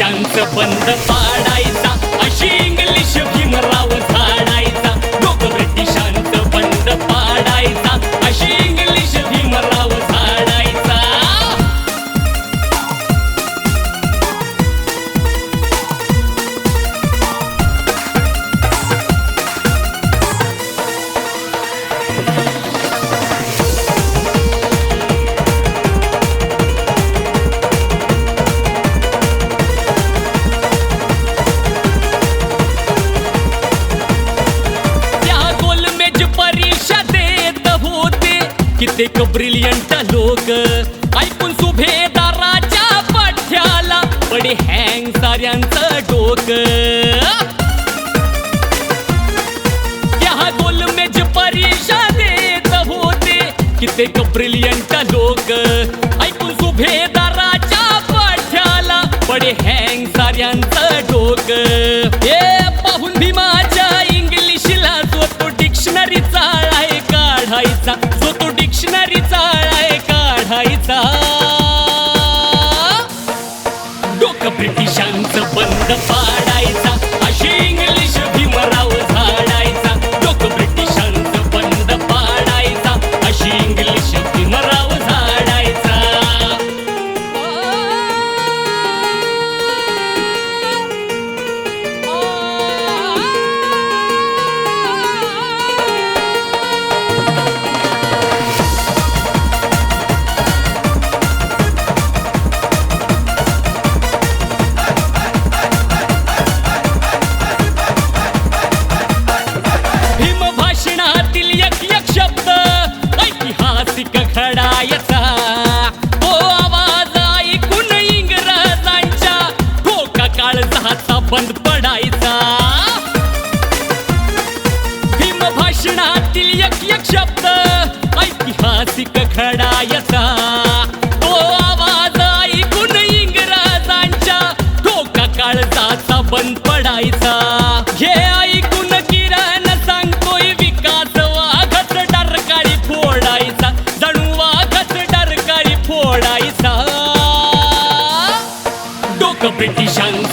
डोकं बंद पाडायचा. अशी इंग्लिश भीमराव कित्येक ब्रिलियंट लोक. ऐकून सुभेदाराच्या पठ्याला पडे हँग साऱ्यांचं डोक. त्या गोलमेज परीक्षा होते कित्येक ब्रिलियंट लोक. ऐकून सुभेदाराच्या पठ्याला पडे हँग साऱ्यांचं डोक. ब्रिटिशांचं बंद बंद पडायचा. भीम भाषणातील एक एक शब्द ऐतिहासिक घडायचा. तो आवाज ऐकून इंग्रजांच्या डोका काळजाचा बंद पडायचा. हे ऐकून किरण सांगतोय विकास वाघच डरकाळी फोडायचा. जणू वाघच डरकाळी फोडायचा. डोकं ब्रिटिशांचं